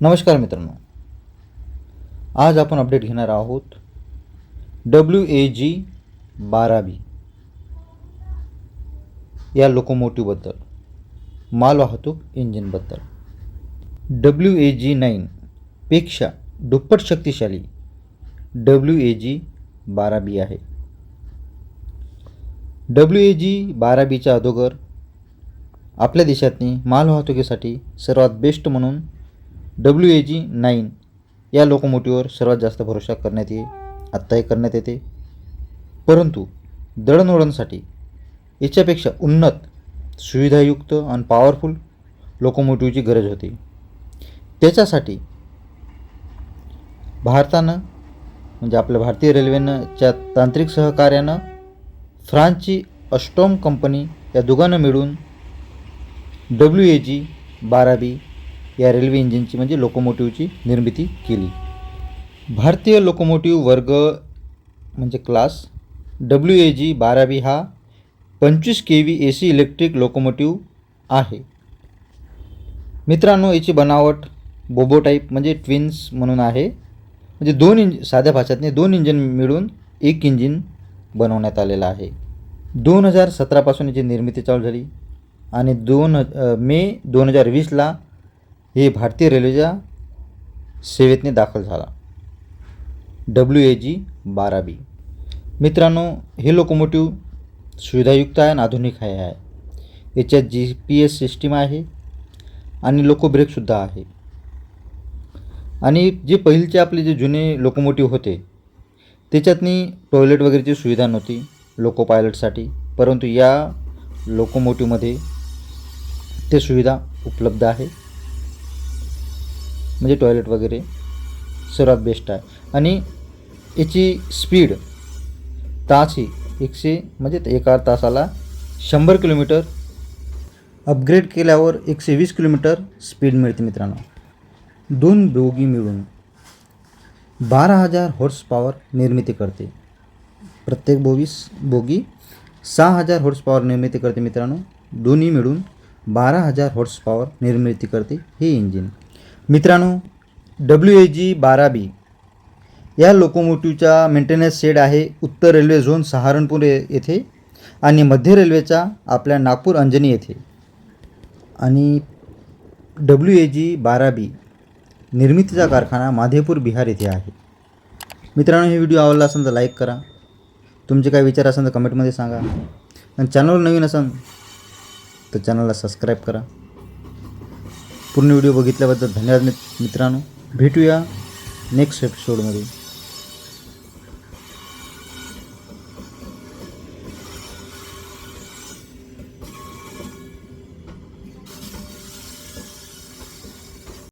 नमस्कार मित्रांनो. आज आपण अपडेट घेणार आहोत डब्ल्यू ए जी बारा बी या लोकोमोटिव्हबद्दल मालवाहतूक इंजिनबद्दल डब्ल्यू ए जी नाईनपेक्षा दुप्पट शक्तिशाली डब्ल्यू ए जी बारा बी आहे. डब्ल्यू ए जी बारा बीच्या अगोदर आपल्या देशातनी मालवाहतुकीसाठी सर्वात बेस्ट म्हणून डब्ल्यू ए जी नाईन या लोकोमोटिव्हवर सर्वात जास्त भरोसा करण्यात ये आत्ताही करण्यात येते. परंतु दळणवळणसाठी याच्यापेक्षा उन्नत सुविधायुक्त आणि पॉवरफुल लोकोमोटिव्हची गरज होती. त्याच्यासाठी भारतानं म्हणजे आपल्या भारतीय रेल्वेनं च्या तांत्रिक सहकार्यानं फ्रान्सची अस्टॉम कंपनी या दोघांना मिळून डब्ल्यू ए जी बारा बी या रेल्वे इंजिनची म्हणजे लोकोमोटिव्हची निर्मिती केली. भारतीय लोकोमोटिव्ह वर्ग म्हणजे क्लास डब्ल्यू ए जी बारावी हा पंचवीस K V A C electric locomotive आहे. मित्रांनो याची बनावट बोबो टाईप म्हणजे ट्विन्स म्हणून आहे. म्हणजे दोन इंज साध्या भाषेतने दोन इंजिन मिळून एक इंजिन बनवण्यात आलेलं आहे. दोन हजार सतरापासून याची निर्मिती चालू झाली आणि दोन मे दोन हजार वीसला हे भारतीय रेल्वेच्या सेवेतने दाखल झाला. डब्ल्यू ए जी बारा बी मित्रांनो हे लोकोमोटिव्ह सुविधायुक्त आहे आणि आधुनिक आहे. आहे याच्यात जी पी एस सिस्टीम आहे आणि लोको ब्रेकसुद्धा आहे. आणि जे पहिलेचे आपले जे जुने लोकोमोटिव्ह होते त्याच्यातनी टॉयलेट वगैरेची सुविधा नव्हती लोको पायलटसाठी परंतु या लोकोमोटिव्हमध्ये ते सुविधा उपलब्ध आहे. म्हणजे टॉयलेट वगैरे सर्वात बेस्ट आहे. आणि याची स्पीड तास ही एकशे म्हणजे एका तासाला शंभर किलोमीटर अपग्रेड केल्यावर एकशे वीस किलोमीटर स्पीड मिळते मित्रांनो. दोन बोगी मिळून बारा हजार हॉर्स पॉवर निर्मिती करते. प्रत्येक बोगीस बोगी सहा हजार हॉर्स पॉवर निर्मिती करते मित्रांनो. दोन्ही मिळून बारा हजार हॉर्स पॉवर निर्मिती करते हे इंजिन मित्रांनो डब्ल्यू ए जी बारा बी या लोकोमोटिव्हचा मेंटेनन्स शेड आहे उत्तर रेल्वे झोन सहारनपूर येथे आणि मध्य रेल्वेचा आपल्या नागपूर अंजनी येथे. आणि डब्ल्यू ए जी बारा बी निर्मितीचा कारखाना माधेपूर बिहार येथे आहे. मित्रांनो हे व्हिडिओ आवडला असेल तर लाईक करा. तुमचे काही विचार असेल तर कमेंटमध्ये सांगा. आणि चॅनलवर नवीन असेल तर चॅनलला सबस्क्राईब करा. पूर्ण व्हिडिओ बघितल्याबद्दल धन्यवाद मित्रांनो. भेटूया नेक्स्ट एपिसोडमध्ये